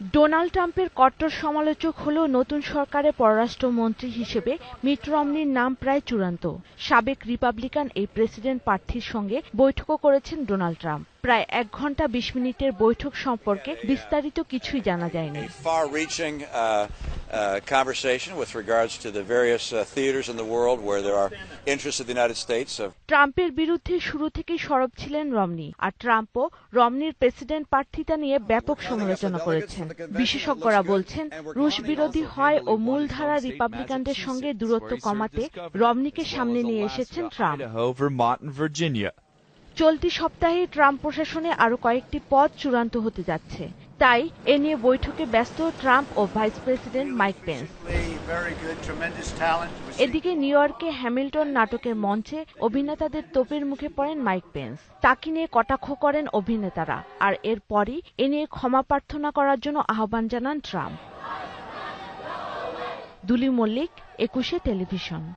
Donald ট্রাম্পের কট্টর সমালোচক হলেও নতুন সরকারের পররাষ্ট্রমন্ত্রী হিসেবে মিট রমনির নাম প্রায় চূড়ান্ত। সাবেক রিপাবলিকান এই প্রেসিডেন্ট প্রার্থীর সঙ্গে বৈঠকও করেছেন ডোনাল্ড ট্রাম্প। প্রায় এক ঘণ্টা বিশ মিনিটের বৈঠক সম্পর্কে বিস্তারিত কিছুই জানা যায়নি। Uh, conversation with regards to the various uh, theaters in the world where there are interests of the United States. Of ট্রাম্পের বিরুদ্ধে শুরু থেকেই সরব ছিলেন রমনি আর ট্রাম্পও রমনির প্রেসিডেন্ট প্রার্থিতা নিয়ে ব্যাপক সমালোচনা করেছেন বিশেষজ্ঞরা বলছেন রুশ বিরোধী হয় ও মূলধারা রিপাবলিকানদের সঙ্গে দূরত্ব কমাতে রমনিকে সামনে নিয়ে এসেছেন ট্রাম্প. চলতি সপ্তাহে ট্রাম্প প্রশাসনে আরও কয়েকটি পদ চূড়ান্ত হতে যাচ্ছে তাই এ নিয়ে বৈঠকে ব্যস্ত ট্রাম্প ও ভাইস প্রেসিডেন্ট মাইক পেন্স. এদিকে নিউ ইয়র্কে হ্যামিল্টন নাটকের মঞ্চে অভিনেতাদের তোপের মুখে পড়েন মাইক পেন্স। তাকে নিয়ে কটাক্ষ করেন অভিনেতারা, আর এরপরই এ নিয়ে ক্ষমা প্রার্থনা করার জন্য আহ্বান জানান ট্রাম্প। দুলি মল্লিক, একুশে টেলিভিশন।